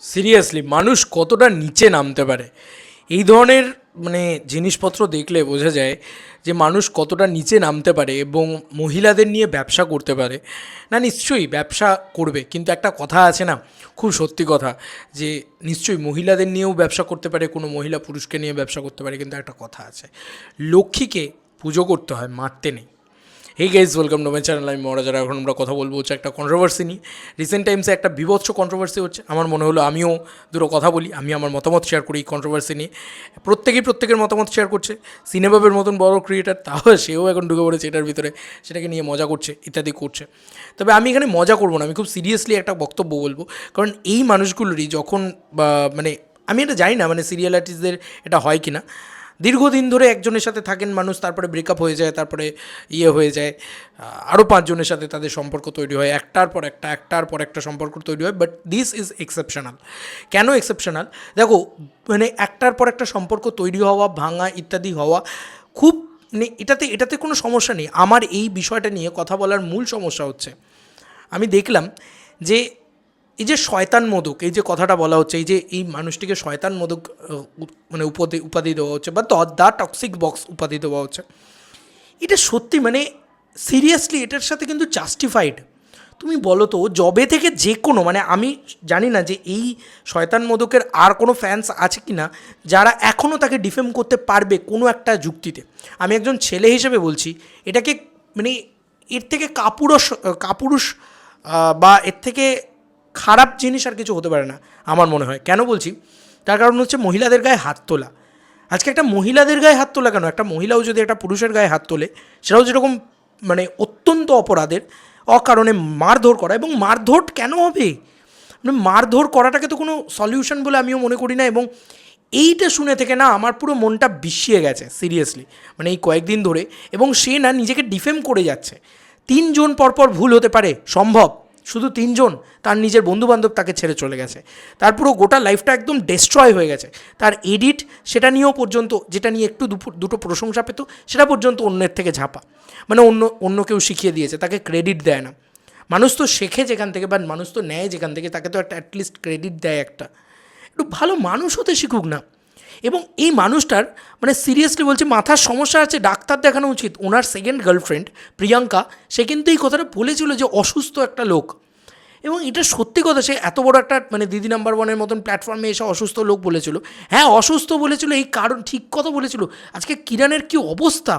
Seriously মানুষ কতটা নিচে নামতে পারে? এই ধরনের মানে জিনিসপত্র দেখলে বোঝা যায় যে মানুষ কতটা নিচে নামতে পারে এবং মহিলাদের নিয়ে ব্যবসা করতে পারে। না, নিশ্চয়ই ব্যবসা করবে, কিন্তু একটা কথা আছে না, খুব সত্যি কথা, যে নিশ্চয়ই মহিলাদের নিয়েও ব্যবসা করতে পারে, কোনো মহিলা পুরুষকে নিয়ে ব্যবসা করতে পারে, কিন্তু একটা কথা আছে, লক্ষ্মীকে পুজো করতে হয়, মারতে নেই। এই guys welcome to my channel আমি মহারাজারা এখন আমরা কথা বলব হচ্ছে একটা কন্ট্রোভার্সি নিয়ে। রিসেন্ট টাইমসে একটা বিভৎস কন্ট্রোভার্সি হচ্ছে। আমার মনে হলো আমিও দুটো কথা বলি। আমি আমার মতামত শেয়ার করি এই কন্ট্রোভার্সি নিয়ে। প্রত্যেকেই প্রত্যেকের মতামত শেয়ার করছে। সিনেমাবের মতন বড় ক্রিয়েটার তাও সেও এখন ঢুকে পড়েছে এটার ভিতরে। সেটাকে নিয়ে মজা করছে, ইত্যাদি করছে। তবে আমি এখানে মজা করব না। আমি খুব সিরিয়াসলি একটা বক্তব্য বলব। কারণ এই মানুষগুলোরই যখন মানে আমি এটা জানি না মানে সিরিয়াল আর্টিস্টদের এটা হয় কি না দীর্ঘদিন ধরে একজনের সাথে থাকেন মানুষ, তারপরে ব্রেকআপ হয়ে যায়, তারপরে ইয়ে হয়ে যায়। আরও পাঁচজনের সাথে তাদের সম্পর্ক তৈরি হয়, একটার পর একটা, একটার পর একটা সম্পর্ক তৈরি হয় বাট দিস ইজ এক্সেপশনাল কেন এক্সেপশনাল দেখো মানে একটার পর একটা সম্পর্ক তৈরি হওয়া, ভাঙা ইত্যাদি হওয়া খুব মানে এটাতে এটাতে কোনো সমস্যা নেই। আমার এই বিষয়টা নিয়ে কথা বলার মূল সমস্যা হচ্ছে, আমি দেখলাম যে এই যে শয়তান মোদক, এই যে কথাটা বলা হচ্ছে, এই যে এই মানুষটিকে শয়তান মোদক মানে উপাধি উপাধি দেওয়া হচ্ছে বা দ্য টক্সিক বক্স উপাধি দেওয়া হচ্ছে। এটা সত্যি মানে সিরিয়াসলি এটার সাথে কিন্তু জাস্টিফাইড তুমি বলো তো জবে থেকে যে কোনো মানে আমি জানি না যে এই শয়তান মোদকের আর কোনো ফ্যান্স আছে কি না যারা এখনও তাকে ডিফেম করতে পারবে কোনো একটা যুক্তিতে। আমি একজন ছেলে হিসেবে বলছি, এটাকে মানে এর থেকে কাপুরস কাপুরুষ বা এর থেকে খারাপ জিনিস আর কিছু হতে পারে না, আমার মনে হয়। কেন বলছি? তার কারণ হচ্ছে মহিলাদের গায়ে হাত তোলা। আজকে একটা মহিলাদের গায়ে হাত তোলা কেন? একটা মহিলাও যদি একটা পুরুষের গায়ে হাত তোলে, সেটাও যেরকম মানে অত্যন্ত অপরাধের, অকারণে মারধর করা। এবং মারধর কেন হবে? মানে মারধর করাটাকে তো কোনো সলিউশন বলে আমিও মনে করি না। এবং এইটা শুনে থেকে না আমার পুরো মনটা বিষিয়ে গেছে সিরিয়াসলি মানে এই কয়েকদিন ধরে। এবং সে না নিজেকে ডিফেম করে যাচ্ছে। তিনজন পরপর ভুল হতে পারে, সম্ভব। শুধু তিনজন, তার নিজের বন্ধুবান্ধব তাকে ছেড়ে চলে গেছে। তার পুরো গোটা লাইফটা একদম ডেস্ট্রয় হয়ে গেছে। তার এডিট সেটা নিয়েও পর্যন্ত, যেটা নিয়ে একটু দুটো প্রশংসা পেত, সেটা পর্যন্ত অন্যের থেকে ঝাঁপা। মানে অন্য অন্য কেউ শিখিয়ে দিয়েছে, তাকে ক্রেডিট দেয় না। মানুষ তো শেখে যেখান থেকে বা মানুষ তো নেয় যেখান থেকে, তাকে তো একটা অ্যাটলিস্ট ক্রেডিট দেয় একটা। একটু ভালো মানুষ হতে শিখুক না। এবং এই মানুষটার মানে সিরিয়াসলি বলছে মাথার সমস্যা আছে, ডাক্তার দেখানো উচিত। ওনার সেকেন্ড গার্লফ্রেন্ড প্রিয়াঙ্কা, সে কিন্তু এই কথাটা বলেছিল যে অসুস্থ একটা লোক। এবং এটা সত্যি কথা, সে এত বড় একটা মানে দিদি নাম্বার ওয়ানের মতন প্ল্যাটফর্মে এসে অসুস্থ লোক বলেছিল। হ্যাঁ অসুস্থ বলেছিল, এই কারণ ঠিক কথা বলেছিল। আজকে কিরানের কি অবস্থা?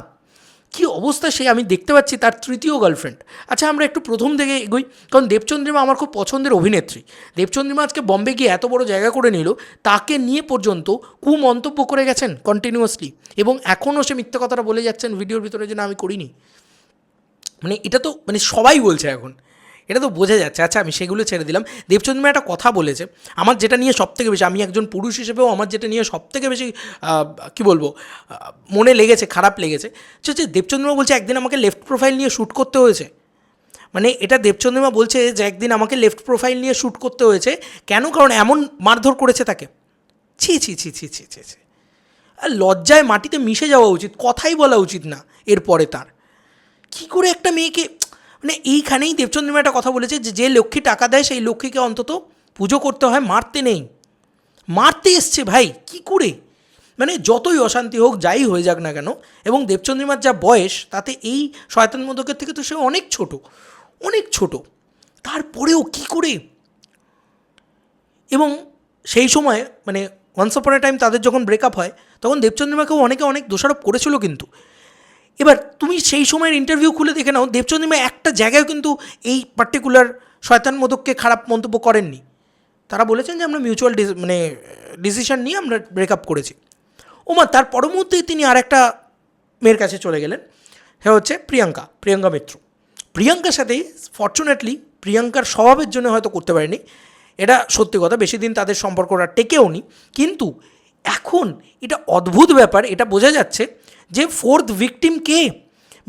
কি অবস্থা সে আমি দেখতে পাচ্ছি তার তৃতীয় গার্লফ্রেন্ড আচ্ছা আমরা একটু প্রথম থেকে এগোই, কারণ দেবচন্দ্রিমা আমার খুব পছন্দের অভিনেত্রী। দেবচন্দ্রিমা আজকে বম্বে গিয়ে এত বড় জায়গা করে নিল, তাকে নিয়ে পর্যন্ত কু মন্তব্য করে গেছেন কন্টিনিউয়াসলি এবং এখনও সে মিথ্যা কথাটা বলে যাচ্ছেন, ভিডিওর ভিতরে যে না আমি করিনি। মানে এটা তো মানে সবাই বলছে এখন। এটা তো বোঝা যাচ্ছে। আচ্ছা আমি সেগুলো ছেড়ে দিলাম। দেবচন্দ্রিমা একটা কথা বলেছে। আমার যেটা নিয়ে সব থেকে বেশি, আমি একজন পুরুষ হিসেবেও আমার যেটা নিয়ে সব থেকে বেশি কি বলব মনে লেগেছে, খারাপ লেগেছে। হচ্ছে দেবচন্দ্রিমা বলছে, একদিন আমাকে লেফট প্রোফাইল নিয়ে শ্যুট করতে হয়েছে। মানে এটা দেবচন্দ্রিমা বলছে যে, একদিন আমাকে লেফট প্রোফাইল নিয়ে শ্যুট করতে হয়েছে। কেন? কারণ এমন মারধর করেছে তাকে। ছি ছি ছি ছি ছি ছি ছি। লজ্জায় মাটিতে মিশে যাওয়া উচিত, কথাই বলা উচিত না, এরপরে তার। কি করে একটা মেয়েকে মানে এইখানেই দেবচন্দ্রিমা একটা কথা বলেছে যে যে লক্ষ্মী টাকা দেয়, সেই লক্ষ্মীকে অন্তত পুজো করতে হয়, মারতে নেই। মারতে এসছে ভাই, কি করে? মানে যতই অশান্তি হোক, যাই হয়ে যাক না কেন, এবং দেবচন্দ্রিমার যা বয়স, তাতে এই শয়তান মোদকের থেকে তো সে অনেক ছোট অনেক ছোট। তারপরেও কি করে? এবং সেই সময় মানে ওয়ান্স অপন টাইম তাদের যখন ব্রেকআপ হয়, তখন দেবচন্দ্রিমাকেও অনেকে অনেক দোষারোপ করেছিল কিন্তু। এবার তুমি সেই সময়ের ইন্টারভিউ খুলে দেখে নাও দেবচন্দ্রিমা একটা জায়গায় কিন্তু এই পার্টিকুলার শয়তান মোদককে খারাপ মন্তব্য করেননি। তারা বলেছেন যে আমরা মিউচুয়াল মানে ডিসিশন নিয়ে আমরা ব্রেকআপ করেছি। ওমা তার পর মুহূর্তেই তিনি আর একটা মেয়ের কাছে চলে গেলেন। হ্যাঁ হচ্ছে প্রিয়াঙ্কা প্রিয়াঙ্কা মিত্র। প্রিয়াঙ্কার সাথে ফর্চুনেটলি প্রিয়াঙ্কার স্বভাবের জন্য হয়তো করতে পারেনি। এটা সত্যি কথা, বেশি দিন তাদের সম্পর্কটা টেকেও নি কিন্তু এখন এটা অদ্ভুত ব্যাপার, এটা বোঝা যাচ্ছে যে ফোর্থ ভিকটিম কে?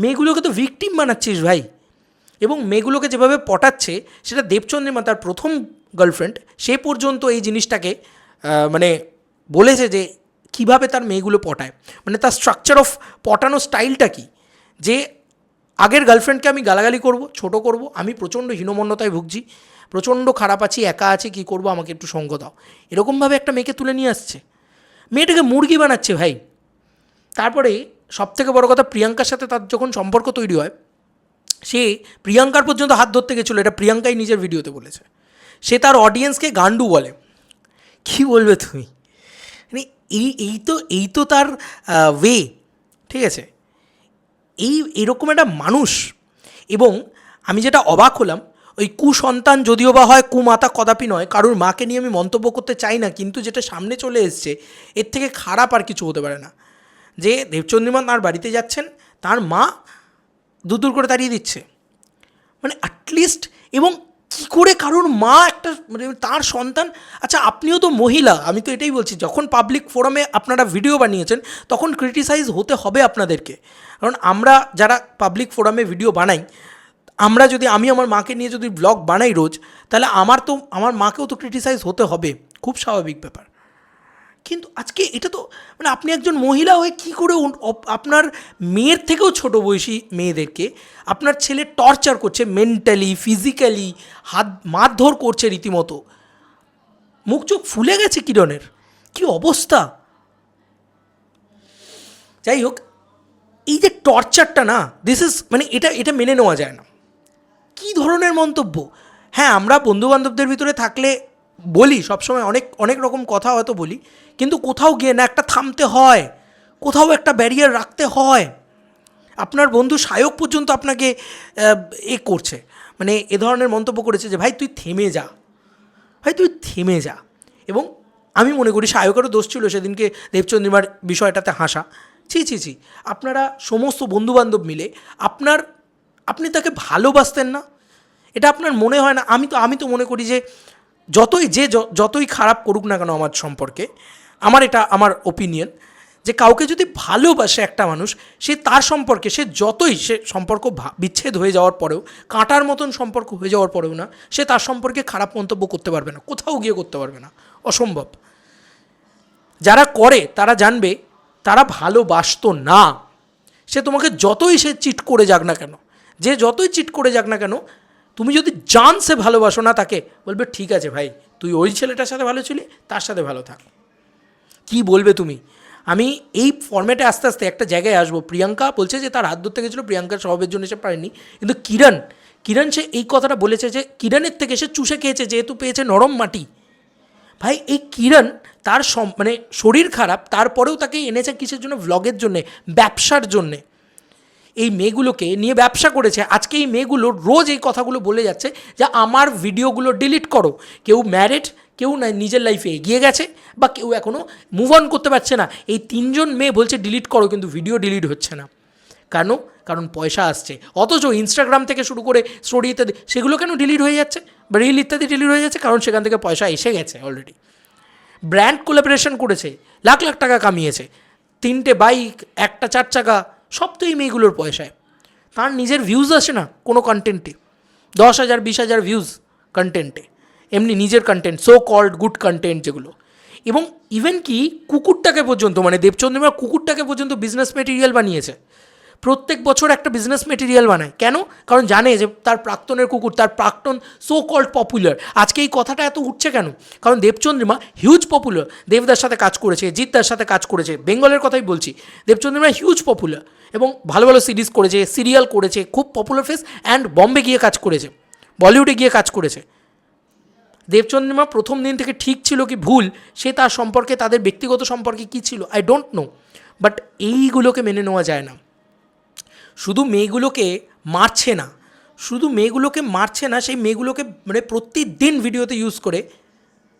মেয়েগুলোকে তো ভিকটিম বানাচ্ছিস ভাই। এবং মেয়েগুলোকে যেভাবে পটাচ্ছে, সেটা দেবচন্দ্রিমা তার প্রথম গার্লফ্রেন্ড সে পর্যন্ত এই জিনিসটাকে মানে বলেছে যে কীভাবে তার মেয়েগুলো পটায়। মানে তার স্ট্রাকচার অফ পটানো স্টাইলটা কি? যে আগের গার্লফ্রেন্ডকে আমি গালাগালি করব, ছোট করব, আমি প্রচণ্ড হীনমন্যতায় ভুগছি, প্রচণ্ড খারাপ আছি, একা আছি, কী করব, আমাকে একটু সঙ্গ দাও। এরকমভাবে একটা মেয়েকে তুলে নিয়ে আসছে। মেয়েটাকে মুরগি বানাচ্ছে ভাই। তারপরে সবথেকে বড় কথা প্রিয়াঙ্কার সাথে তার যখন সম্পর্ক তৈরি হয়, সে প্রিয়াঙ্কার পর্যন্ত হাত ধরতে গেছিল, এটা প্রিয়াঙ্কাই নিজের ভিডিওতে বলেছে। সে তার অডিয়েন্সকে গান্ডু বলে। কী বলবে তুমি? মানে এই এই তো এই তো তার ওয়ে ঠিক আছে? এই, এরকম একটা মানুষ। এবং আমি যেটা অবাক হলাম, ওই কুসন্তান যদিও বা হয়, কুমাতা কদাপি নয়, কারোর মাকে নিয়ে আমি মন্তব্য করতে চাই না, কিন্তু যেটা সামনে চলে এসছে, এর থেকে খারাপ আর কিছু হতে পারে না। যে দেবচন্দ্রিমা তার বাড়িতে যাচ্ছেন, তার মা দূর দূর করে তাড়িয়ে দিচ্ছে। মানে অ্যাটলিস্ট এবং কী করে কারোর মা একটা মানে তার সন্তান আচ্ছা আপনিও তো মহিলা, আমি তো এটাই বলছি, যখন পাবলিক ফোরামে আপনারা ভিডিও বানিয়েছেন, তখন ক্রিটিসাইজ হতে হবে আপনাদেরকে। কারণ আমরা যারা পাবলিক ফোরামে ভিডিও বানাই, আমরা যদি, আমি আমার মাকে নিয়ে যদি ব্লগ বানাই রোজ, তাহলে আমার তো, আমার মাকেও তো ক্রিটিসাইজ হতে হবে। খুব স্বাভাবিক ব্যাপার। কিন্তু আজকে এটা তো মানে আপনি একজন মহিলা হয়ে কী করে আপনার মেয়ের থেকেও ছোট বয়সী মেয়েদেরকে আপনার ছেলে টর্চার করছে মেন্টালি ফিজিক্যালি হাত মারধর করছে রীতিমতো? মুখ চোখ ফুলে গেছে কিরণের? কি অবস্থা? যাই হোক, এই যে টর্চারটা না দিস ইজ মানে এটা এটা মেনে নেওয়া যায় না। কী ধরনের মন্তব্য? হ্যাঁ আমরা বন্ধুবান্ধবদের ভিতরে থাকলে বলি, সবসময় অনেক অনেক রকম কথা হয়তো বলি, কিন্তু কোথাও গিয়ে না, একটা থামতে হয়, কোথাও একটা ব্যারিয়ার রাখতে হয়। আপনার বন্ধু সায়ক পর্যন্ত আপনাকে এ করছে মানে এ ধরনের মন্তব্য করেছে যে, ভাই, তুই থেমে যা, ভাই, তুই থেমে যা। এবং আমি মনে করি সায়কেরও দোষ ছিল সেদিনকে দেবচন্দ্রিমার বিষয়টাতে হাসা। ছি ছি ছি, আপনারা সমস্ত বন্ধুবান্ধব মিলে আপনার, আপনি তাকে ভালোবাসতেন না, এটা আপনার মনে হয় না। আমি তো আমি তো মনে করি যে যতই যে যতই খারাপ করুক না কেন আমার সম্পর্কে, আমার এটা, আমার ওপিনিয়ন যে কাউকে যদি ভালোবাসে একটা মানুষ, সে তার সম্পর্কে, সে যতই সে সম্পর্ক বিচ্ছেদ হয়ে যাওয়ার পরেও, কাঁটার মতন সম্পর্ক হয়ে যাওয়ার পরেও না, সে তার সম্পর্কে খারাপ মন্তব্য করতে পারবে না, কোথাও গিয়ে করতে পারবে না। অসম্ভব। যারা করে, তারা জানবে, তারা ভালোবাসতো না। সে তোমাকে যতই সে চিট করে যাক না কেন, যে যতই চিট করে যাক না কেন তুমি যদি জান সে ভালোবাসো না তাকে, বলবে, ঠিক আছে ভাই, তুই ওই ছেলেটার সাথে ভালো ছিলি, তার সাথে ভালো থাক। কি বলবে তুমি? আমি এই ফর্ম্যাটে আস্তে আস্তে একটা জায়গায় আসব। প্রিয়াঙ্কা বলছে যে তার হাত ধরতে গেছিল, প্রিয়াঙ্কার স্বভাবের জন্য সে পারেনি। কিন্তু কিরণ কিরণ সে এই কথাটা বলেছে যে কিরণের থেকে সে চুষে খেয়েছে, যেহেতু পেয়েছে নরম মাটি। ভাই, এই কিরণ তার মানে শরীর খারাপ, তারপরেও তাকে এনেছে কিসের জন্য? ভ্লগের জন্যে, ব্যবসার জন্যে। এই মেয়েগুলোকে নিয়ে ব্যবসা করেছে। আজকে এই মেয়েগুলো রোজ এই কথাগুলো বলে যাচ্ছে যে, আমার ভিডিওগুলো ডিলিট করো। কেউ ম্যারিড কেউ না, নিজের লাইফে এগিয়ে গেছে বা কেউ এখনও মুভ অন করতে পারছে না। এই তিনজন মেয়ে বলছে ডিলিট করো, কিন্তু ভিডিও ডিলিট হচ্ছে না। কেন? কারণ পয়সা আসছে। অথচ ইনস্টাগ্রাম থেকে শুরু করে স্টোরি ইত্যাদি, সেগুলো কেন ডিলিট হয়ে যাচ্ছে? বা রিল ইত্যাদি ডিলিট হয়ে যাচ্ছে? কারণ সেখান থেকে পয়সা এসে গেছে অলরেডি ব্র্যান্ড কোলাবোরেশন করেছে, লাখ লাখ টাকা কামিয়েছে। তিনটে বাইক একটা চার চাকা সব তো এই মেয়েগুলোর পয়সায়। তার নিজের ভিউজ আসে না কোনো কন্টেন্টে দশ হাজার, বিশ হাজার ভিউজ কন্টেন্টে এমনি নিজের content so called good content যেগুলো। এবং ইভেন কি, কুকুরটাকে পর্যন্ত মানে দেবচন্দ্রিমার কুকুরটাকে পর্যন্ত বিজনেস মেটেরিয়াল বানিয়েছে। প্রত্যেক বছর একটা বিজনেস মেটেরিয়াল বানায়। কেন? কারণ জানে যে তার প্রাক্তনের কুকুর, তার প্রাক্তন সো কল্ড পপুলার আজকে এই কথাটা এত উঠছে কেন? কারণ দেবচন্দ্রিমা হিউজ পপুলার দেবদার সাথে কাজ করেছে, জিতদার সাথে কাজ করেছে। বেঙ্গলের কথাই বলছি। দেবচন্দ্রিমা হিউজ পপুলার এবং ভালো ভালো সিরিজ করেছে, সিরিয়াল করেছে, খুব পপুলার ফেস অ্যান্ড বম্বে গিয়ে কাজ করেছে বলিউডে গিয়ে কাজ করেছে। দেবচন্দ্রিমা প্রথম দিন থেকে ঠিক ছিল কি ভুল, সে তার সম্পর্কে, তাদের ব্যক্তিগত সম্পর্কে কী ছিল আই ডোন্ট নো বাট এইগুলোকে মেনে নেওয়া যায় না। শুধু মেয়েগুলোকে মারছে না, শুধু মেয়েগুলোকে মারছে না, সেই মেয়েগুলোকে মানে প্রতিদিন ভিডিওতে ইউজ করে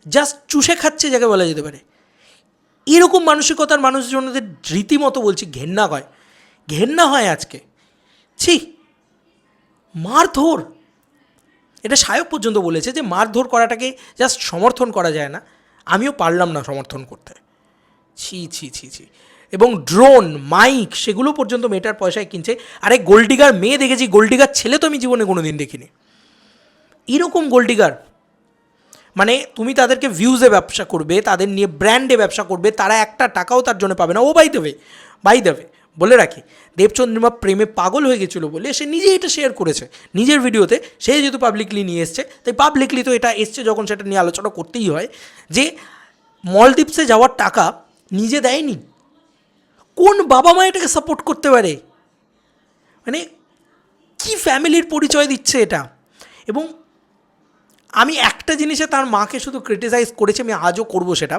জাস্ট চুষে খাচ্ছে যাকে বলা যেতে পারে। এরকম মানসিকতার মানুষজনদের রীতিমতো বলছি ঘেন্না হয়। ঘেন্না হয় আজকে। ছি, মারধর। এটা সায়ক পর্যন্ত বলেছে যে মারধর করাটাকে জাস্ট সমর্থন করা যায় না। আমিও পারলাম না সমর্থন করতে। ছি ছি ছি ছি। এবং ড্রোন মাইক সেগুলো পর্যন্ত মেয়েটার পয়সায় কিনছে। আরে গোল্ডিগার মেয়ে দেখেছি, গোল্ডিগার ছেলে তো আমি জীবনে কোনো দিন দেখিনি। এরকম গোল্ডিগার। মানে তুমি তাদেরকে ভিউজে ব্যবসা করবে, তাদের নিয়ে ব্র্যান্ডে ব্যবসা করবে, তারা একটা টাকাও তার জন্য পাবে না। ও বাই দেবে বাই দেবে বলে রাখি দেবচন্দ্রিমা প্রেমে পাগল হয়ে গেছিল বলে সে নিজেই এটা শেয়ার করেছে। নিজের ভিডিওতে সে যেহেতু পাবলিকলি নিয়ে এসছে, তাই পাবলিকলি তো এটা এসছে যখন সেটা নিয়ে আলোচনা করতেই হয় যে, মলদ্বীপসে যাওয়ার টাকা নিজে দেয়নি। কোন বাবা মা এটাকে সাপোর্ট করতে পারে? মানে কি ফ্যামিলির পরিচয় দিচ্ছে এটা? এবং আমি একটা জিনিসে তার মাকে শুধু ক্রিটিসাইজ করেছি, আমি আজও করব সেটা,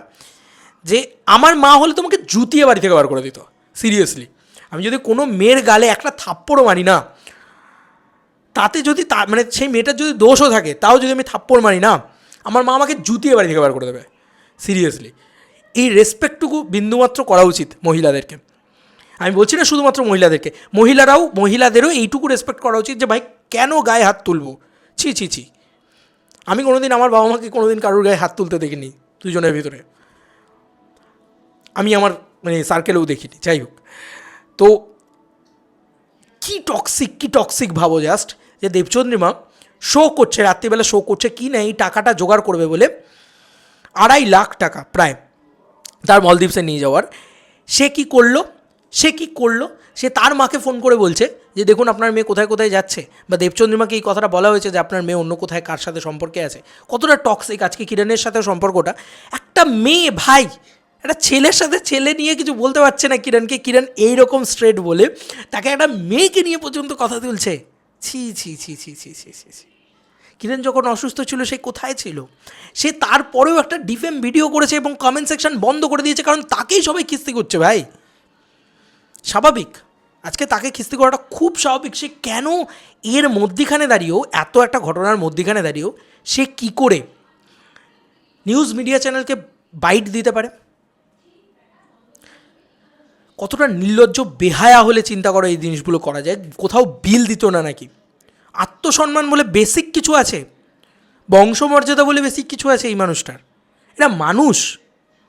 যে আমার মা হলে তোমাকে জুতিয়ে বাড়ি থেকে বার করে দিত সিরিয়াসলি আমি যদি কোনো মেয়ের গালে একটা থাপ্পড়ও মারি না, তাতে যদি তা মানে সেই মেয়েটার যদি দোষও থাকে, তাও যদি আমি থাপ্পড় মারি না, আমার মা আমাকে জুতিয়ে বাড়ি থেকে বার করে দেবে সিরিয়াসলি এই রেসপেক্টটুকু বিন্দুমাত্র করা উচিত মহিলাদেরকে। আমি বলছি না শুধুমাত্র মহিলাদেরকে, মহিলারাও, মহিলাদেরও এইটুকু রেসপেক্ট করা উচিত যে, ভাই, কেন গায়ে হাত তুলবো? ছি ছি ছি। আমি কোনোদিন আমার বাবা মাকে কোনোদিন কারোর গায়ে হাত তুলতে দেখিনি, দুজনের ভিতরে। আমি আমার মানে সার্কেলেও দেখিনি, যাই হোক। তো কি টক্সিক কি টক্সিক ভাবো জাস্ট যে দেবচন্দ্রিমা শো করছে, রাত্রিবেলা শো করছে, কি না এই টাকাটা জোগাড় করবে বলে আড়াই লাখ টাকা প্রায় তার মলদ্বীপসে নিয়ে যাওয়ার। সে কি করল? সে কি করল? সে তার মাকে ফোন করে বলছে যে দেখুন আপনার মেয়ে কোথায় কোথায় যাচ্ছে বা দেবচন্দ্রিমাকে এই কথাটা বলা হয়েছে যে আপনার মেয়ে অন্য কোথায় কার সাথে সম্পর্কে আছে। কতটা টক্সিক আজকে কিরণের সাথে সম্পর্কটা। একটা মেয়ে ভাই একটা ছেলের সাথে ছেলে নিয়ে কিছু বলতে পারছে না কিরণকে। কিরণ এইরকম স্ট্রেট বলে তাকে একটা মেয়েকে নিয়ে পর্যন্ত কথা তুলছে। ছি ছি ছি ছি ছি ছি ছি ছি। কিরণ যখন অসুস্থ ছিল, সে কোথায় ছিল? সে তারপরেও একটা ডিফেম ভিডিও করেছে এবং কমেন্ট সেকশন বন্ধ করে দিয়েছে, কারণ তাকেই সবাই কিস্তি করছে, ভাই। স্বাভাবিক। আজকে তাকে খিস্তি করাটা খুব স্বাভাবিক। সে কেন এর মধ্যিখানে দাঁড়িয়েও, এত একটা ঘটনার মধ্যিখানে দাঁড়িয়েও, সে কি করে? নিউজ মিডিয়া চ্যানেলকে বাইট দিতে পারে? কতটা নির্লজ্জ, বেহায়া হলে চিন্তা করো এই জিনিসগুলো করা যায়? কোথাও বিল দিত না নাকি? আত্মসম্মান বলে বেসিক কিছু আছে? বংশমর্যাদা বলে বেসিক কিছু আছে এই মানুষটার? এরা মানুষ।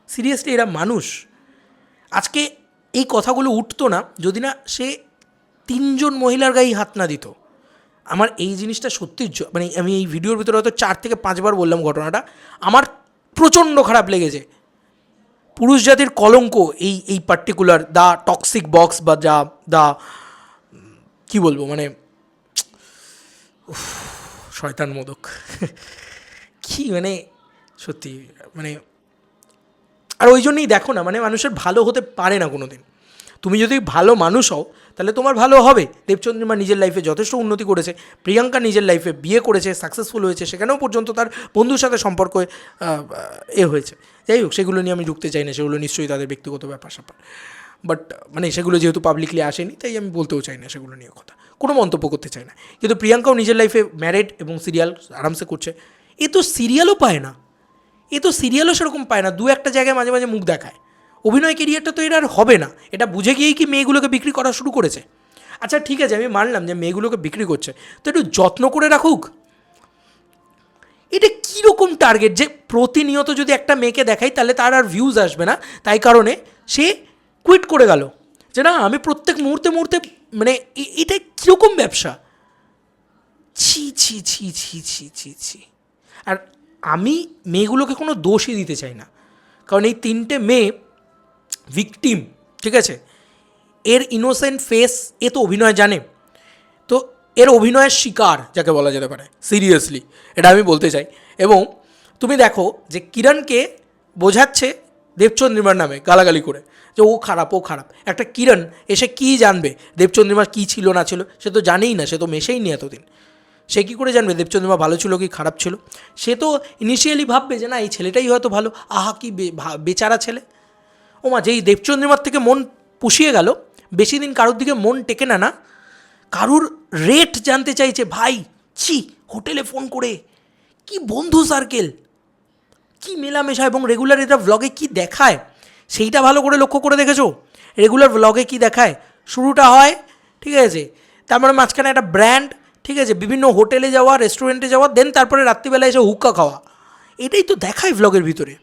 সিরিয়াসলি এরা মানুষ। আজকে এই কথাগুলো উঠতো না যদি না সে তিনজন মহিলার গায়ে হাত না দিত। আমার এই জিনিসটা সত্যি মানে আমি এই ভিডিওর ভিতরে হয়তো চার থেকে পাঁচবার বললাম ঘটনাটা। আমার প্রচণ্ড খারাপ লেগেছে। পুরুষ জাতির কলঙ্ক এই এই পার্টিকুলার দ্য টক্সিক বক্স বা যা দ্য কী বলব মানে শয়তান মোদক। কি মানে সত্যি মানে আর ওই জন্যই দেখো না মানে মানুষের ভালো হতে পারে না কোনো দিন তুমি যদি ভালো মানুষ হও, তাহলে তোমার ভালো হবে। দেবচন্দ্রিমা নিজের লাইফে যথেষ্ট উন্নতি করেছে। প্রিয়াঙ্কা নিজের লাইফে বিয়ে করেছে সাকসেসফুল হয়েছে। সেখানেও পর্যন্ত তার বন্ধুর সাথে সম্পর্ক এ হয়েছে। যাই হোক, সেগুলো নিয়ে আমি ঢুকতে চাই না। সেগুলো নিশ্চয়ই তাদের ব্যক্তিগত ব্যাপার স্যাপার। বাট মানে সেগুলো যেহেতু পাবলিকলি আসেনি, তাই আমি বলতেও চাই না সেগুলো নিয়ে কথা। কোনো মন্তব্য করতে চাই না। কিন্তু প্রিয়াঙ্কাও নিজের লাইফে ম্যারেড এবং সিরিয়াল আরামসে করছে। এ তো সিরিয়ালও পায় না। এ তো সিরিয়ালও সেরকম পায় না। দু একটা জায়গায় মাঝে মাঝে মুখ দেখায়। অভিনয় কেরিয়ারটা তো এটা আর হবে না। এটা বুঝে গিয়েই কি মেয়েগুলোকে বিক্রি করা শুরু করেছে? আচ্ছা ঠিক আছে, আমি মানলাম যে মেয়েগুলোকে বিক্রি করছে। তো একটু যত্ন করে রাখুক। এটা কীরকম টার্গেট যে প্রতিনিয়ত যদি একটা মেয়েকে দেখাই, তাহলে তার আর ভিউজ আসবে না। তাই কারণে সে কুইট করে গেল। যে না, আমি প্রত্যেক মুহূর্তে মুহূর্তে মানে এটা কীরকম ব্যবসা? ছি ছি ছি ছি ছি ছি ছি। আর আমি মেয়েগুলোকে কোনো দোষই দিতে চাই না। কারণ এই তিনটে মেয়ে ভিকটিম ঠিক আছে? এর ইনোসেন্ট ফেস এ তো অভিনয় জানে। তো এর অভিনয়ের শিকার যাকে বলা যেতে পারে সিরিয়াসলি এটা আমি বলতে চাই। এবং তুমি দেখো যে কিরণকে বোঝাচ্ছে দেবচন্দ্রিমার নামে গালাগালি করে, যে ও খারাপ ও খারাপ। একটা কিরণ এসে কি জানবে? দেবচন্দ্রিমার কী ছিল, না ছিল? সে তো জানেই না, সে তো মেশেই নি এতদিন। সে কী করে জানবে? দেবচন্দ্রিমা ভালো ছিল কি খারাপ ছিল? সে তো ইনিশিয়ালি ভাববে যে না, এই ছেলেটাই হয়তো ভালো। আহা, কি বেচারা ছেলে। ও মা, যেই দেবচন্দ্রিমার থেকে মন পুষিয়ে গেল, বেশি দিন কারোর দিকে মন টেকে না না, কারুর রেট জানতে চাইছে, ভাই, ছি, হোটেলে ফোন করে, কি বন্ধু সার্কেল কি মেলামেশা এবং রেগুলার এটা ভ্লগে কি দেখায়? সেইটা ভালো করে লক্ষ্য করে দেখেছ? রেগুলার ভ্লগে কি দেখায়? শুরুটা হয়, ঠিক আছে, তারপরে মাঝখানে একটা ব্র্যান্ড ঠিক আছে, বিভিন্ন হোটেলে যাওয়া রেস্টুরেন্টে যাওয়া দেন তারপরে রাত্রিবেলা এসে হুক্কা খাওয়া। এটাই তো দেখায় ভ্লগের ভিতরে।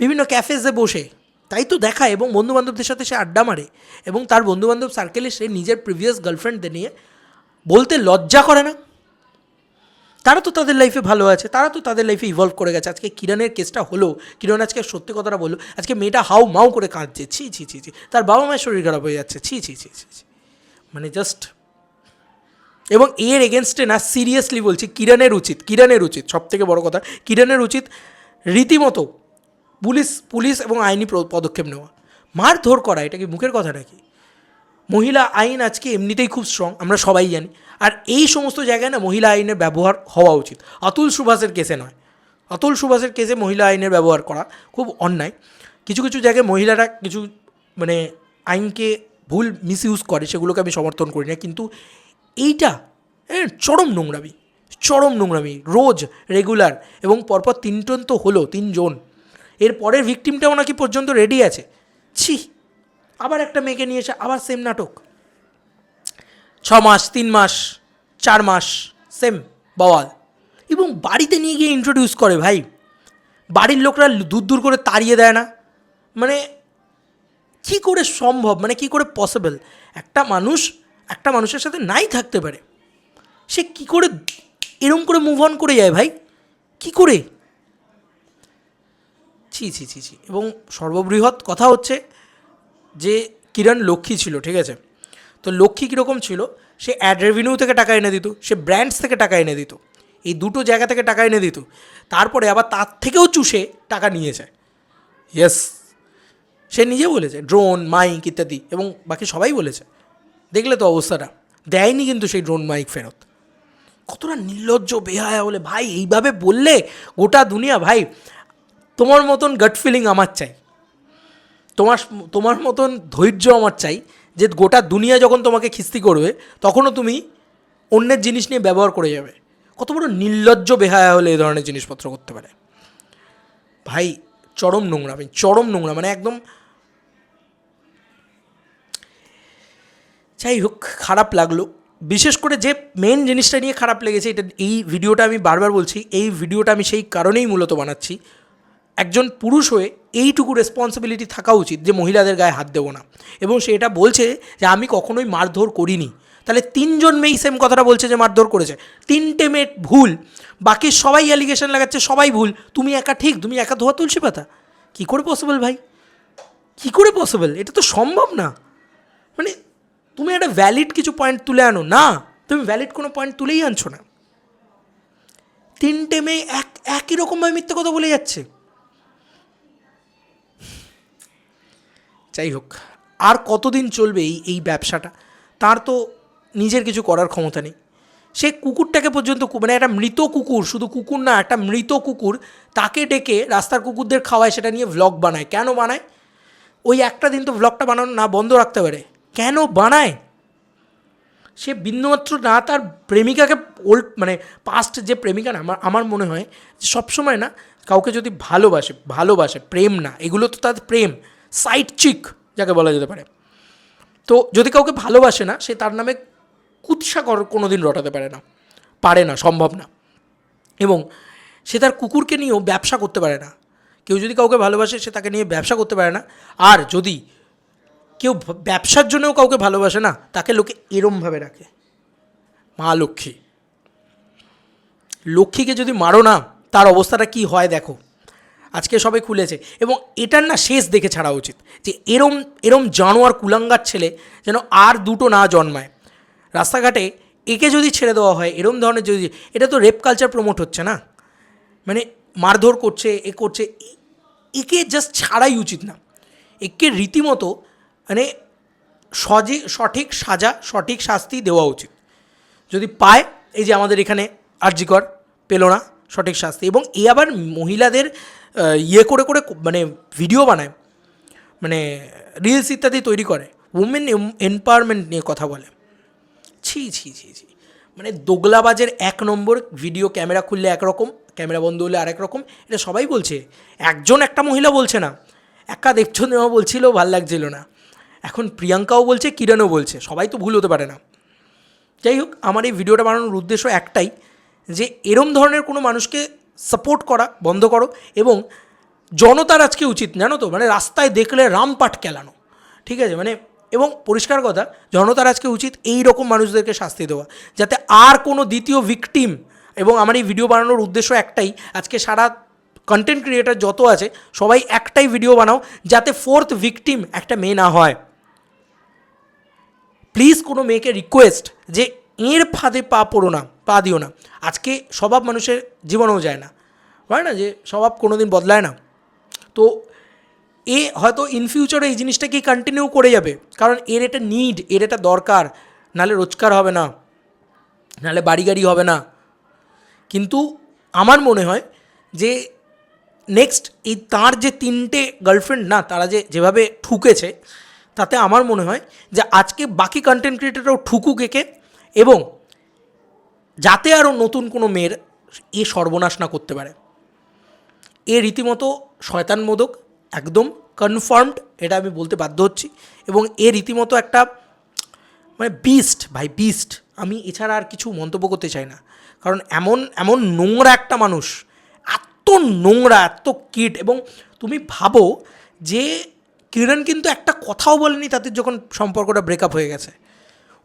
বিভিন্ন ক্যাফেজে বসে তাই তো দেখায় এবং বন্ধুবান্ধবদের সাথে সে আড্ডা মারে এবং তার বন্ধুবান্ধব সার্কেলে সে নিজের প্রিভিয়াস গার্লফ্রেন্ডদের নিয়ে বলতে লজ্জা করে না তারা তো তাদের লাইফে ভালো আছে, তারা তো তাদের লাইফে ইভলভ করে গেছে আজকে কিরণের কেসটা হলো, কিরণ আজকে সত্যি কথাটা বলল, আজকে মেয়েটা হাউ মাউ করে কাঁদছে, ছি ছি ছি ছি, তার বাবা মায়ের শরীর খারাপ হয়ে যাচ্ছে, ছি ছি ছি ছি ছি। মানে জাস্ট এবং এর এগেনস্টে না সিরিয়াসলি বলছি, কিরণের উচিত কিরণের উচিত সব থেকে বড় কথা, কিরণের উচিত রীতিমতো পুলিশ পুলিশ এবং আইনি পদক্ষেপ নেওয়া। মারধর করা, এটা কি মুখের কথা নাকি? মহিলা আইন আজকে এমনিতেই খুব স্ট্রং আমরা সবাই জানি। আর এই সমস্ত জায়গায় না মহিলা আইনের ব্যবহার হওয়া উচিত। অতুল সুভাষের কেসে নয়। অতুল সুভাষের কেসে মহিলা আইনের ব্যবহার করা খুব অন্যায়। কিছু কিছু জায়গায় মহিলারা কিছু মানে আইনকে ভুল মিসইউজ করে, সেগুলোকে আমি সমর্থন করি না। কিন্তু এইটা হ্যাঁ চরম নোংরামি। চরম নোংরামি। রোজ রেগুলার এবং পরপর তিনজন তো হলো, তিনজন। এর পরের ভিকটিমটাও নাকি পর্যন্ত রেডি আছে। ছি, আবার একটা মেয়েকে নিয়ে এসে আবার সেম নাটক। ছ মাস, তিন মাস, চার মাস সেম বওয়াল। এবং বাড়িতে নিয়ে গিয়ে ইন্ট্রোডিউস করে ভাই। বাড়ির লোকরা দূর দূর করে তাড়িয়ে দেয় না। মানে কি করে সম্ভব? মানে কি করে পসিবল একটা মানুষ, একটা মানুষের সাথে নাই থাকতে পারে। সে কি করে এরম করে মুভ অন করে যায় ভাই? কি করে? ছি ছি ছি ছি। এবং সর্ববৃহৎ কথা হচ্ছে যে কিরণ লক্ষ্মী ছিল, ঠিক আছে? তো লক্ষ্মী কীরকম ছিল? সে অ্যাড রেভিনিউ থেকে টাকা এনে দিত, সে ব্র্যান্ডস থেকে টাকা এনে দিত। এই দুটো জায়গা থেকে টাকা এনে দিত। তারপরে আবার তার থেকেও চুষে টাকা নিয়ে যায়। ইয়েস সে নিজে বলেছে ড্রোন মাইক ইত্যাদি, এবং বাকি সবাই বলেছে। দেখলে তো অবস্থাটা। দেয়নি কিন্তু সেই ড্রোন মাইক ফেরত। কতটা নির্লজ্জ, বেহায়া বলে, ভাই, এইভাবে বললে গোটা দুনিয়া, ভাই তোমার মতন গাট ফিলিং আমার চাই। তোমার তোমার মতন ধৈর্য আমার চাই যে গোটা দুনিয়া যখন তোমাকে খিস্তি করবে, তখনও তুমি অন্যের জিনিস নিয়ে ব্যবহার করে যাবে। কত বড় নির্লজ্জ বেহায়া হলে এই ধরনের জিনিসপত্র করতে পারে। ভাই, চরম নোংরা, আমি চরম নোংরা মানে একদম যাই হোক, খারাপ লাগল। বিশেষ করে যে মেন জিনিসটা নিয়ে খারাপ লেগেছে, এটা এই ভিডিওটা আমি বারবার বলছি, এই ভিডিওটা আমি সেই কারণেই মূলত বানাচ্ছি একজন পুরুষ হয়ে এইটুকু রেসপন্সিবিলিটি থাকা উচিত যে মহিলাদের গায়ে হাত দেবো না। এবং সে এটা বলছে যে আমি কখনোই মারধর করিনি। তাহলে তিনজন মেয়েই সেম কথাটা বলছে যে মারধর করেছে। তিনটে মেয়ে ভুল। বাকি সবাই অ্যালিগেশন লাগাচ্ছে, সবাই ভুল। তুমি একা ঠিক, তুমি একা ধোয়া তুলসী পাতা? কী করে পসিবল ভাই? কী করে পসিবল এটা তো সম্ভব না। মানে তুমি একটা ভ্যালিড কিছু পয়েন্ট তুলে আনো। না, তুমি ভ্যালিড কোনো পয়েন্ট তুলেই আনছো না। তিনটে মেয়ে এক, একই রকমভাবে মিথ্যে কথা বলে যাচ্ছে। যাই হোক, আর কতদিন চলবে এই এই ব্যবসাটা? তার তো নিজের কিছু করার ক্ষমতা নেই। সে কুকুরটাকে পর্যন্ত মানে একটা মৃত কুকুর, শুধু কুকুর না, একটা মৃত কুকুর, তাকে ডেকে রাস্তার কুকুরদের খাওয়ায়, সেটা নিয়ে ভ্লগ বানায়। কেন বানায়? ওই একটা দিন তো ভ্লগটা বানানো না বন্ধ রাখতে পারে। কেন বানায়? সে বিন্দুমাত্র না, তার প্রেমিকাকে ওল্ড মানে পাস্ট যে প্রেমিকা না, আমার আমার মনে হয় যে সবসময় না, কাউকে যদি ভালোবাসে ভালোবাসে, প্রেম না, এগুলো তো তার প্রেম। সাইড চিক, যাকে বলা যেতে পারে। তো যদি কাউকে ভালোবাসে না, সে তার নামে কুৎসা কর কোনো দিন রটাতে পারে না পারে না, সম্ভব না। এবং সে তার কুকুরকে নিয়েও ব্যবসা করতে পারে না। কেউ যদি কাউকে ভালোবাসে, সে তাকে নিয়ে ব্যবসা করতে পারে না। আর যদি কেউ ব্যবসার জন্যও কাউকে ভালোবাসে না, তাকে লোকে এরমভাবে রাখে মা লক্ষ্মী। লক্ষ্মীকে যদি মারো না, তার অবস্থাটা কি হয় দেখো। আজকে সবাই খুলেছে। এবং এটার না শেষ দেখে ছাড়া উচিত যে এরম এরম জানোয়ার কুলাঙ্গার ছেলে যেন আর দুটো না জন্মায়। রাস্তাঘাটে একে যদি ছেড়ে দেওয়া হয়, এরম ধরনের যদি, এটা তো রেপ কালচার প্রমোট হচ্ছে না। মানে মারধর করছে, এ করছে একে জাস্ট ছাড়াই উচিত না। একে রীতিমতো মানে সজে, সঠিক সাজা, সঠিক শাস্তি দেওয়া উচিত। যদি পায়, এই যে আমাদের এখানে আর্যিকর পেল না সঠিক শাস্তি। এবং এ আবার মহিলাদের ইয়ে করে করে মানে ভিডিও বানায়। মানে রিলস ইত্যাদি তৈরি করে। উমেন এম্পাওয়ারমেন্ট নিয়ে কথা বলে। ছি ছি ছি ছি। মানে দোগলাবাজের এক নম্বর ভিডিও ক্যামেরা খুললে একরকম ক্যামেরা বন্ধ হলে আরেক রকম। এটা সবাই বলছে। একজন একটা মহিলা বলছে না। একা দেবচন্দ্র বলছিল, ভালো লাগছিল না। এখন প্রিয়াঙ্কাও বলছে, কিরণও বলছে। সবাই তো ভুল হতে পারে না। যাই হোক, আমার এই ভিডিওটা বানানোর উদ্দেশ্য একটাই। যে এরম ধরনের কোনো মানুষকে সাপোর্ট করা, বন্ধ করো এবং জনতার আজকে উচিত, জানো তো? মানে রাস্তায় দেখলে রামপাট কেলানো, ঠিক আছে? মানে এবং পরিষ্কার কথা, জনতার আজকে উচিত এই রকম মানুষদেরকে শাস্তি দেওয়া, যাতে আর কোনো দ্বিতীয় ভিকটিম এবং আমার এই ভিডিও বানানোর উদ্দেশ্য একটাই, আজকে সারা কন্টেন্ট ক্রিয়েটার যত আছে, সবাই একটাই ভিডিও বানাও, যাতে ফোর্থ ভিকটিম একটা মেয়ে না হয়। প্লিজ কোনো মেয়েকে রিকোয়েস্ট যে এর ফাঁদে পা পড়ো না। পা দিও না। আজকে স্বভাব মানুষের জীবনেও যায় না। হয় না যে স্বভাব কোনো দিন বদলায় না। তো এ হয়তো ইন ফিউচারে এই জিনিসটাকে কন্টিনিউ করে যাবে। কারণ এর এটা নিড এর এটা দরকার। নাহলে রোজগার হবে না। নাহলে বাড়ি গাড়ি হবে না। কিন্তু আমার মনে হয় যে নেক্সট এই তার যে তিনটে গার্লফ্রেন্ড না, তারা যে যেভাবে ঠুকেছে, তাতে আমার মনে হয় যে আজকে বাকি কন্টেন্ট ক্রিয়েটাররাও ঠুকুক একে এবং যাতে আরও নতুন কোনো মেয়ের এ সর্বনাশ না করতে পারে। এ রীতিমতো শয়তান মোদক একদম কনফার্মড এটা আমি বলতে বাধ্য হচ্ছি। এবং এ রীতিমতো একটা মানে বিস্ট ভাই বিস্ট আমি এছাড়া আর কিছু মন্তব্য করতে চাই না। কারণ এমন এমন নোংরা একটা মানুষ, এত নোংরা, এত কিট, এবং তুমি ভাবো যে কিরণ কিন্তু একটা কথাও বলেনি তাদের যখন সম্পর্কটা ব্রেকআপ হয়ে গেছে।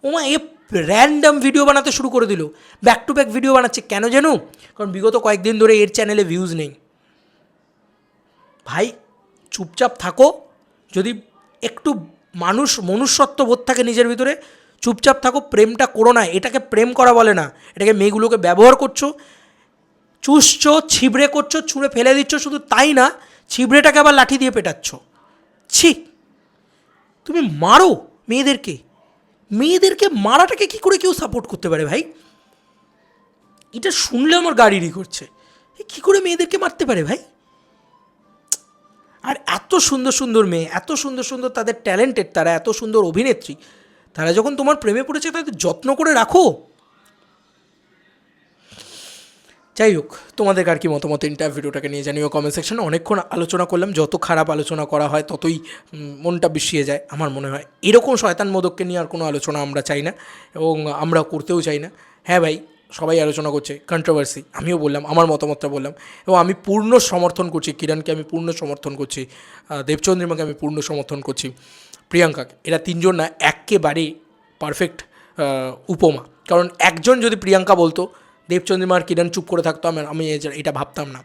ওমা, এ র্যান্ডাম ভিডিও বানাতে শুরু করে দিল। ব্যাক টু ব্যাক ভিডিও বানাচ্ছে। কেন জানো? কারণ বিগত কয়েকদিন ধরে এর চ্যানেলে ভিউজ নেই। ভাই, চুপচাপ থাকো। যদি একটু মানুষ, মনুষ্যত্ব বোধ থাকে নিজের ভিতরে, চুপচাপ থাকো, প্রেমটা করো না। এটাকে প্রেম করা বলে না। এটাকে মেয়েগুলোকে ব্যবহার করছ। চুষছো, ছিবড়ে করছ, ছুঁড়ে ফেলে দিচ্ছ, শুধু তাই না, ছিবড়েটাকে আবার লাঠি দিয়ে পেটাচ্ছ। ছি! তুমি মারো মেয়েদেরকে। মেয়েদেরকে মারাটাকে কি করে কেউ সাপোর্ট করতে পারে ভাই? এটা শুনলে আমার গাড়িরই করছে। কি করে মেয়েদেরকে মারতে পারে ভাই? আর এত সুন্দর সুন্দর মেয়ে, এত সুন্দর সুন্দর তাদের ট্যালেন্টেড তারা এত সুন্দর অভিনেত্রী, তারা যখন তোমার প্রেমে পড়েছে তাদের যত্ন করে রাখো। যাই হোক তোমাদের আর কি মতামত? ইন্টার ভিডিওটাকে নিয়ে জানিও কমেন্ট সেকশনে অনেকক্ষণ আলোচনা করলাম, যত খারাপ আলোচনা করা হয়, ততই মনটা বিষিয়ে যায়, আমার মনে হয়। এরকম শয়তান মোদককে নিয়ে আর কোনো আলোচনা আমরা চাই না, এবং আমরা করতেও চাই না। হ্যাঁ ভাই, সবাই আলোচনা করছে কন্ট্রোভার্সি আমিও বললাম, আমার মতামতটা বললাম, এবং আমি পূর্ণ সমর্থন করছি, কিরণকে আমি পূর্ণ সমর্থন করছি দেবচন্দ্রিমাকে আমি পূর্ণ সমর্থন করছি, প্রিয়াঙ্কাকে। এরা তিনজন না একেবারে পারফেক্ট উপমা। কারণ একজন যদি প্রিয়াঙ্কা বলতো দেবচন্দ্রিমা আর কিরণ চুপ করে থাকতো, আমি আমি এটা ভাবতাম না।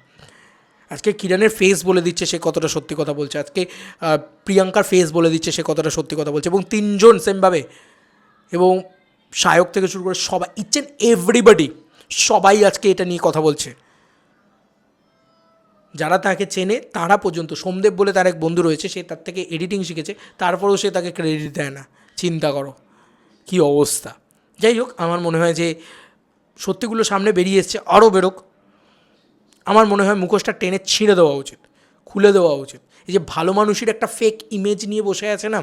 আজকে কিরণের ফেস বলে দিচ্ছে, সে কতটা সত্যি কথা বলছে। আজকে প্রিয়াঙ্কার ফেস বলে দিচ্ছে, সে কতটা সত্যি কথা বলছে। এবং তিনজন সেমভাবে এবং সায়ক থেকে শুরু করে সবাই ইচ অ্যান্ড এভরিবডি সবাই আজকে এটা নিয়ে কথা বলছে। যারা তাকে চেনে, তারা পর্যন্ত, সোমদেব বলে তার এক বন্ধু রয়েছে, সে তার থেকে এডিটিং শিখেছে, তারপরেও সে তাকে ক্রেডিট দেয় না। চিন্তা করো, কি অবস্থা। যাই হোক, আমার মনে হয় যে সত্যিগুলো সামনে বেরিয়ে এসছে, আরও বেরোক। আমার মনে হয় মুখোশটা টেনে ছিঁড়ে দেওয়া উচিত, খুলে দেওয়া উচিত। এই যে ভালো মানুষের একটা ফেক ইমেজ নিয়ে বসে আছে না,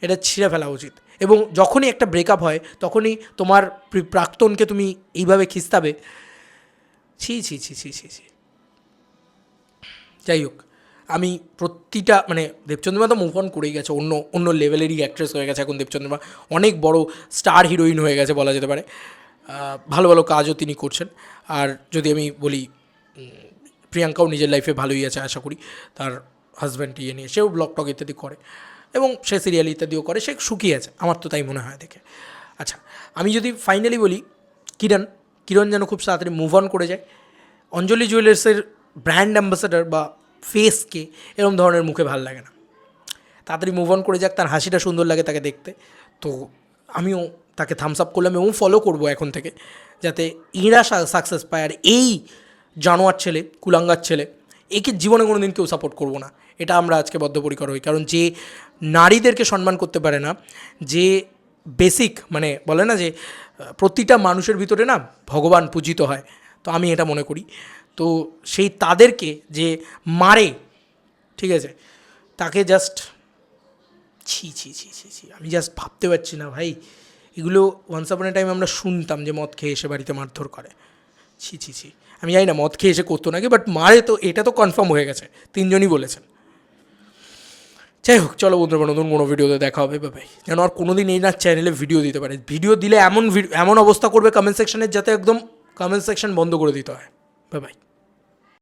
এটা ছিঁড়ে ফেলা উচিত। এবং যখনই একটা ব্রেকআপ হয়, তখনই তোমার প্রি- প্রাক্তনকে তুমি এইভাবে খিস্তাবে। ছি ছি ছি ছি ছি ছি। যাই হোক, আমি প্রতিটা মানে দেবচন্দ্রিমা তো মুভ অন করেই গেছে, অন্য অন্য লেভেলেরই অ্যাক্ট্রেস হয়ে গেছে এখন দেবচন্দ্রিমা। অনেক বড় স্টার হিরোইন হয়ে গেছে বলা যেতে পারে। ভালো ভালো কাজও তিনি করছেন। আর যদি আমি বলি প্রিয়াঙ্কাও নিজের লাইফে ভালোই আছে আশা করি। তার হাজব্যান্ড ইয়ে নিয়ে সেও ব্লগ টক ইত্যাদি করে এবং সে সিরিয়াল ইত্যাদিও করে, সে সুখী আছে, আমার তো তাই মনে হয় দেখে। আচ্ছা আমি যদি ফাইনালি বলি, কিরণ কিরণ যেন খুব তাড়াতাড়ি মুভ অন করে যায়। অঞ্জলি জুয়েলার্সের ব্র্যান্ড অ্যাম্বাসাডার বা ফেসকে এরকম ধরনের মুখে ভালো লাগে না। তাড়াতাড়ি মুভ অন করে যাক, তার হাসিটা সুন্দর লাগে তাকে দেখতে। তো আমিও তাকে থামস আপ করলাম এবং ফলো করব এখন থেকে, যাতে এরা সাকসেস পায়। আর এই জানোয়ার ছেলে, কুলাঙ্গার ছেলে, একে জীবনে কোনো দিন কেউ সাপোর্ট করব না। এটা আমরা আজকে বদ্ধপরিকর হই। কারণ যে নারীদেরকে সম্মান করতে পারে না, যে বেসিক মানে বলে না যে, প্রতিটা মানুষের ভিতরে না ভগবান পূজিত হয়, তো আমি এটা মনে করি। তো সেই তাদেরকে যে মারে, ঠিক আছে, তাকে জাস্ট ছি ছি ছি ছি ছি, আমি জাস্ট ভাবতে পারছি না ভাই। এগুলো ওয়ান্স আপন এ টাইম আমরা শুনতাম যে মদ খেয়ে এসে বাড়িতে মারধর করে। ছি ছি ছি। আমি জানি না, মদ খেয়ে এসে করতো নাকি বাট মারে তো, এটা তো কনফার্ম হয়ে গেছে। তিনজনই বলেছেন। যাই হোক, চলো বন্ধুরা, নতুন কোনো ভিডিওতে দেখা হবে ভাই যেন আর কোনো দিন এই না চ্যানেলে ভিডিও দিতে পারে। ভিডিও দিলে এমন এমন অবস্থা করবে কমেন্ট সেকশনের যাতে একদম কমেন্ট সেকশন বন্ধ করে দিতে হয়। Bye bye